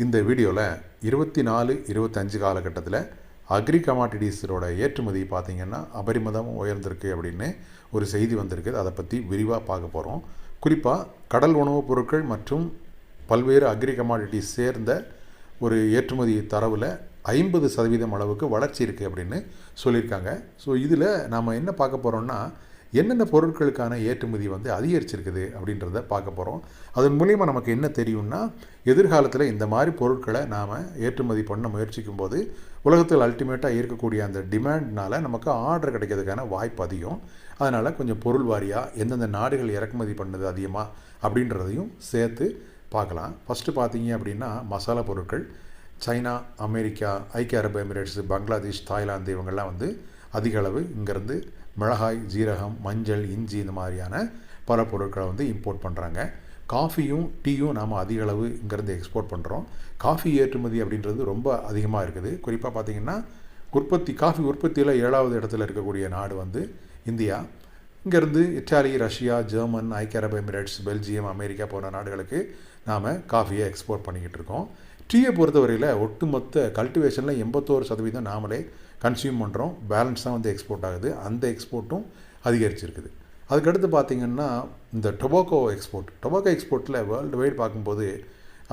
இந்த வீடியோவில் இருபத்தி நாலு இருபத்தஞ்சு காலகட்டத்தில் அக்ரி கமாடிட்டிஸோட ஏற்றுமதி பார்த்திங்கன்னா அபரிமிதம் உயர்ந்திருக்கு அப்படின்னு ஒரு செய்தி வந்திருக்கு. அதை பற்றி விரிவாக பார்க்க போகிறோம் குறிப்பாக கடல் உணவுப் பொருட்கள் மற்றும் பல்வேறு அக்ரி கமாடிட்டிஸ் சேர்ந்த ஒரு ஏற்றுமதி தரவில் ஐம்பது சதவீதம் அளவுக்கு வளர்ச்சி இருக்குது அப்படின்னு சொல்லியிருக்காங்க. ஸோ இதில் நாம் என்ன பார்க்க போகிறோம்னா என்னென்ன பொருட்களுக்கான ஏற்றுமதி வந்து அதிகரிச்சிருக்குது அப்படின்றத பார்க்க போகிறோம் அதன் மூலிமா நமக்கு என்ன தெரியும்னா எதிர்காலத்தில் இந்த மாதிரி பொருட்களை நாம் ஏற்றுமதி பண்ண முயற்சிக்கும் போது உலகத்தில் அல்டிமேட்டாக இருக்கக்கூடிய அந்த டிமாண்ட்னால நமக்கு ஆர்டர் கிடைக்கிறதுக்கான வாய்ப்பு அதிகம். அதனால் கொஞ்சம் பொருள் வாரியாக எந்தெந்த நாடுகள் இறக்குமதி பண்ணது அதிகமாக அப்படின்றதையும் சேர்த்து பார்க்கலாம். ஃபஸ்ட்டு பார்த்தீங்க அப்படின்னா மசாலா பொருட்கள். சைனா அமெரிக்கா ஐக்கிய அரபு எமிரேட்ஸ் பங்களாதேஷ் தாய்லாந்து இவங்கெல்லாம் வந்து அதிக அளவு இங்கேருந்து மிளகாய் ஜீரகம் மஞ்சள் இஞ்சி இந்த மாதிரியான பல பொருட்களை வந்து இம்போர்ட் பண்ணுறாங்க காஃபியும் டீயும் நாம் அதிக அளவு இங்கேருந்து எக்ஸ்போர்ட் பண்ணுறோம் காஃபி ஏற்றுமதி அப்படின்றது ரொம்ப அதிகமாக இருக்குது. குறிப்பாக பார்த்திங்கன்னா உற்பத்தி காஃபி உற்பத்தியில் ஏழாவது இடத்துல இருக்கக்கூடிய நாடு வந்து இந்தியா. இங்கேருந்து இட்டாலி ரஷ்யா ஜெர்மன் ஐக்கிய அரபு எமிரேட்ஸ் பெல்ஜியம் அமெரிக்கா போன்ற நாடுகளுக்கு நாம் காஃபியை எக்ஸ்போர்ட் பண்ணிக்கிட்டு இருக்கோம். டீயை பொறுத்தவரையில் ஒட்டுமொத்த கல்டிவேஷனில் எண்பத்தோரு சதவீதம் நாமளே கன்சியூம் பண்ணுறோம் பேலன்ஸ் தான் வந்து எக்ஸ்போர்ட் ஆகுது. அந்த எக்ஸ்போர்ட்டும் அதிகரிச்சிருக்குது. அதுக்கடுத்து பார்த்திங்கன்னா இந்த டொபாக்கோ எக்ஸ்போர்ட் டொபாக்கோ எக்ஸ்போர்ட்டில் வேர்ல்டு வைடு பார்க்கும்போது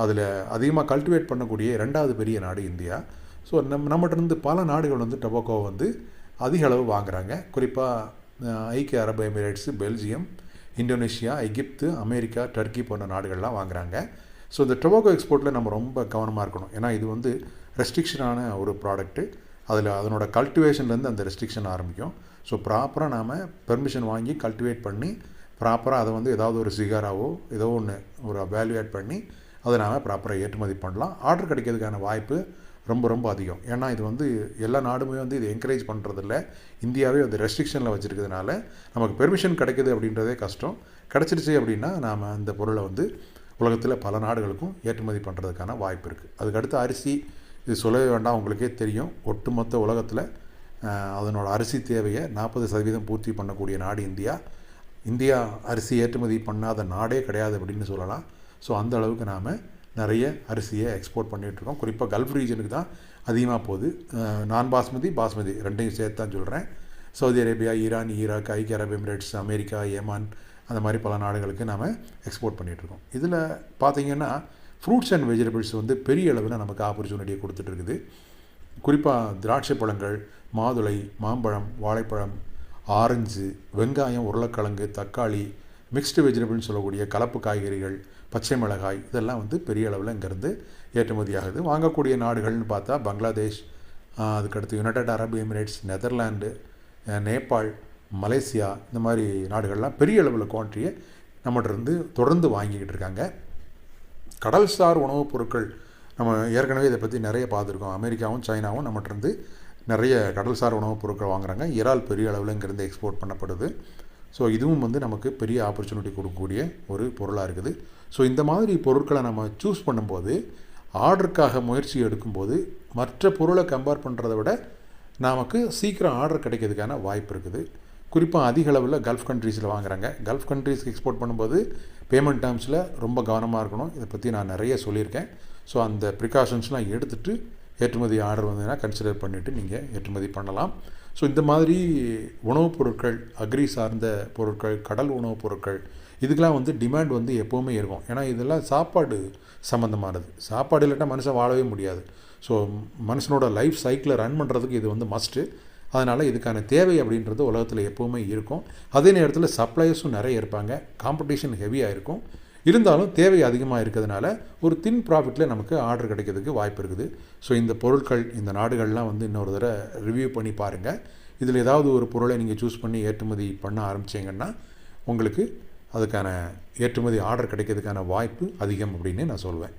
அதில் அதிகமாக கல்டிவேட் பண்ணக்கூடிய ரெண்டாவது பெரிய நாடு இந்தியா. ஸோ நம் நம்மகிட்டருந்து பல நாடுகள் வந்து டொபாக்கோ வந்து அதிக அளவு வாங்குகிறாங்க குறிப்பாக ஐக்கிய அரபு Emirates Belgium Indonesia Egypt America Turkey போன்ற நாடுகள்லாம் வாங்குகிறாங்க ஸோ இந்த டொபாக்கோ எக்ஸ்போர்ட்டில் நம்ம ரொம்ப கவனமாக இருக்கணும். ஏன்னா இது வந்து ரெஸ்ட்ரிக்ஷனான ஒரு ப்ராடக்ட்டு அதில் அதனோட கல்டிவேஷன்லேருந்து அந்த ரெஸ்ட்ரிக்ஷன் ஆரம்பிக்கும். ஸோ ப்ராப்பராக நாம் பெர்மிஷன் வாங்கி கல்டிவேட் பண்ணி ப்ராப்பராக அதை வந்து ஏதாவது ஒரு சிகாராவோ ஏதோ ஒன்று ஒரு வேல்யூவேட் பண்ணி அதை நாம் ப்ராப்பராக ஏற்றுமதி பண்ணலாம். ஆர்டர் கிடைக்கிறதுக்கான வாய்ப்பு ரொம்ப ரொம்ப அதிகம். ஏன்னா இது வந்து எல்லா நாடுமே வந்து இது என்கரேஜ் பண்ணுறதில்ல இந்தியாவே அது ரெஸ்ட்ரிக்ஷனில் வச்சுருக்கிறதுனால நமக்கு பெர்மிஷன் கிடைக்குது அப்படின்றதே கஷ்டம். கிடச்சிருச்சு அப்படின்னா நாம் அந்த பொருளை வந்து உலகத்தில் பல நாடுகளுக்கும் ஏற்றுமதி பண்ணுறதுக்கான வாய்ப்பு இருக்குது அதுக்கடுத்து அரிசி இது சொல்லவே வேண்டாம் உங்களுக்கே தெரியும். ஒட்டுமொத்த உலகத்தில் அதனோட அரிசி தேவையை நாற்பது சதவீதம் பூர்த்தி பண்ணக்கூடிய நாடு இந்தியா. இந்தியா அரிசி ஏற்றுமதி பண்ணாத நாடே கிடையாது அப்படின்னு சொல்லலாம். ஸோ அந்த அளவுக்கு நாம் நிறைய அரிசியை எக்ஸ்போர்ட் பண்ணிகிட்ருக்கோம் குறிப்பாக கல்ஃப் ரீஜனுக்கு தான் அதிகமாக போகுது. நான் பாஸ்மதி பாஸ்மதி ரெண்டையும் சேர்த்து தான் சொல்கிறேன் சவுதி அரேபியா ஈரான் ஈராக் ஐக்கிய அரபு எமிரேட்ஸ் அமெரிக்கா ஏமான் அந்த மாதிரி பல நாடுகளுக்கு நாம் எக்ஸ்போர்ட் பண்ணிகிட்ருக்கோம் இதில் பார்த்திங்கன்னா ஃப்ரூட்ஸ் அண்ட் வெஜிடபிள்ஸ் வந்து பெரிய அளவில் நமக்கு ஆப்பர்ச்சுனிட்டியை கொடுத்துட்ருக்குது குறிப்பாக திராட்சை பழங்கள் மாதுளை மாம்பழம் வாழைப்பழம் ஆரஞ்சு வெங்காயம் உருளைக்கிழங்கு தக்காளி மிக்ஸ்டு வெஜிடபிள்னு சொல்லக்கூடிய கலப்பு காய்கறிகள் பச்சை மிளகாய் இதெல்லாம் வந்து பெரிய அளவில் இங்கேருந்து ஏற்றுமதி ஆகுது வாங்கக்கூடிய நாடுகள்னு பார்த்தா பங்களாதேஷ் அதுக்கடுத்து யுனைடட் அரபு எமிரேட்ஸ் நெதர்லாண்டு நேபாள் மலேசியா இந்த மாதிரி நாடுகள்லாம் பெரிய அளவில் குவான்டிட்டியை நம்மகிட்ட தொடர்ந்து வாங்கிக்கிட்டு இருக்காங்க. கடல்சார் உணவுப் பொருட்கள். நம்ம ஏற்கனவே இதை பற்றி நிறைய பார்த்துருக்கோம். அமெரிக்காவும் சைனாவும் நம்மகிட்டருந்து நிறைய கடல்சார் உணவுப் பொருட்கள் வாங்குறாங்க. இறால் பெரிய அளவில் இங்கேருந்து எக்ஸ்போர்ட் பண்ணப்படுது. ஸோ இதுவும் வந்து நமக்கு பெரிய ஆப்பர்ச்சுனிட்டி கொடுக்கக்கூடிய ஒரு பொருளாக இருக்குது. ஸோ இந்த மாதிரி பொருட்களை நம்ம சூஸ் பண்ணும்போது ஆர்டருக்காக முயற்சி எடுக்கும்போது மற்ற பொருளை கம்பேர் பண்ணுறதை விட நமக்கு சீக்கிரம் ஆர்டர் கிடைக்கிறதுக்கான வாய்ப்பு இருக்குது. குறிப்பாக அதிக அளவில் கல்ஃப் கண்ட்ரீஸில் வாங்குறாங்க. கல்ஃப் கண்ட்ரீஸ்க்கு எக்ஸ்போர்ட் பண்ணும்போது பேமெண்ட் டேர்ம்ஸில் ரொம்ப கவனமாக இருக்கணும். இதை பற்றி நான் நிறைய சொல்லியிருக்கேன். ஸோ அந்த ப்ரிகாஷன்ஸ்லாம் எடுத்துகிட்டு ஏற்றுமதி ஆர்டர் வந்ததுன்னா கன்சிடர் பண்ணிவிட்டு நீங்கள் ஏற்றுமதி பண்ணலாம். ஸோ இந்த மாதிரி உணவுப் பொருட்கள் அக்ரி சார்ந்த பொருட்கள் கடல் உணவுப் பொருட்கள் இதுக்கெலாம் வந்து டிமாண்ட் வந்து எப்போவுமே இருக்கும். ஏன்னா இதெல்லாம் சாப்பாடு சம்மந்தமானது சாப்பாடு இல்லாட்டா மனுஷன் வாழவே முடியாது. ஸோ மனுஷனோட லைஃப் சைக்கிளை ரன் பண்ணுறதுக்கு இது வந்து மஸ்ட்டு அதனால் இதுக்கான தேவை அப்படின்றது உலகத்தில் எப்போவுமே இருக்கும். அதே நேரத்தில் சப்ளையர்ஸும் நிறைய இருப்பாங்க. காம்படிஷன் ஹெவியாக இருக்கும். இருந்தாலும் தேவை அதிகமாக இருக்கிறதுனால ஒரு தின் ப்ராஃபிட்டில் நமக்கு ஆர்டர் கிடைக்கிறதுக்கு வாய்ப்பு இருக்குது. ஸோ இந்த பொருட்கள் இந்த நாடுகள்லாம் வந்து இன்னொரு தடவை ரிவ்யூ பண்ணி பாருங்கள் இதில் ஏதாவது ஒரு பொருளை நீங்கள் சூஸ் பண்ணி ஏற்றுமதி பண்ண ஆரம்பிச்சிங்கன்னா உங்களுக்கு அதுக்கான ஏற்றுமதி ஆர்டர் கிடைக்கிறதுக்கான வாய்ப்பு அதிகம் அப்படின்னு நான் சொல்வேன்.